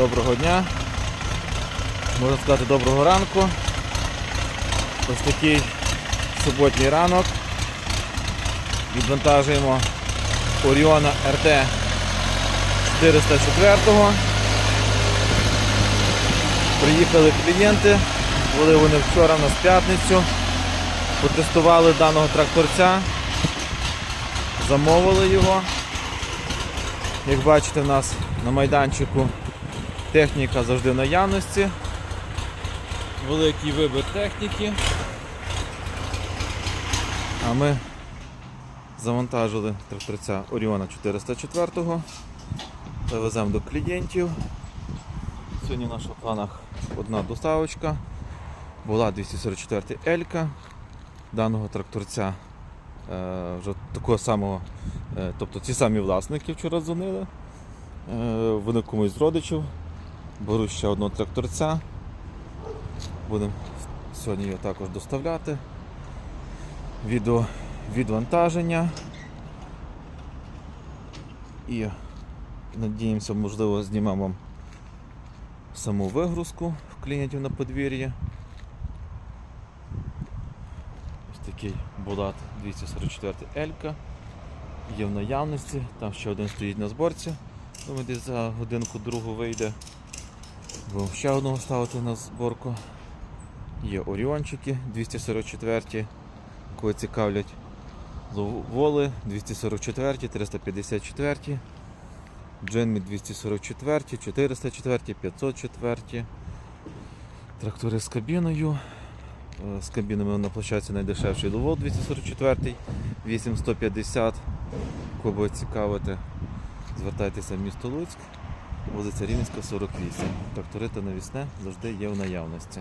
Доброго дня. Можна сказати доброго ранку. Ось такий суботній ранок. Відвантажуємо Оріона РТ 404. Приїхали клієнти, були вони вчора в нас п'ятницю. Потестували даного тракторця, замовили його. Як бачите, в нас на майданчику техніка завжди наявності. Великий вибір техніки. А ми завантажили тракторця Оріона 404 та веземо до клієнтів. Сьогодні в наших планах одна доставочка. Була 244 Елька даного тракторця. е, Вже такого самого, е, тобто ці самі власники вчора дзвонили. Е, Вони комусь з родичів. Беру ще одного тракторця. Будемо сьогодні його також доставляти. Відео відвантаження. І надіємося, можливо, знімемо вам саму вигрузку в клієнтів на подвір'ї. Ось такий Булат 244 Елька. Є в наявності, там ще один стоїть на зборці. Думаю, десь за годинку другу вийде. Будемо ще одного ставити на зборку. Є Оріончики 244, кого цікавлять воли 244, 354, Дженмі 244, 404, 504. Трактори з кабіною. Е, З кабінами на площадці найдешевший Ловол 244, 8150. Кого цікавити, звертайтеся в місто Луцьк, вулиця Рівненська, 48. Трактори та навісне завжди є в наявності.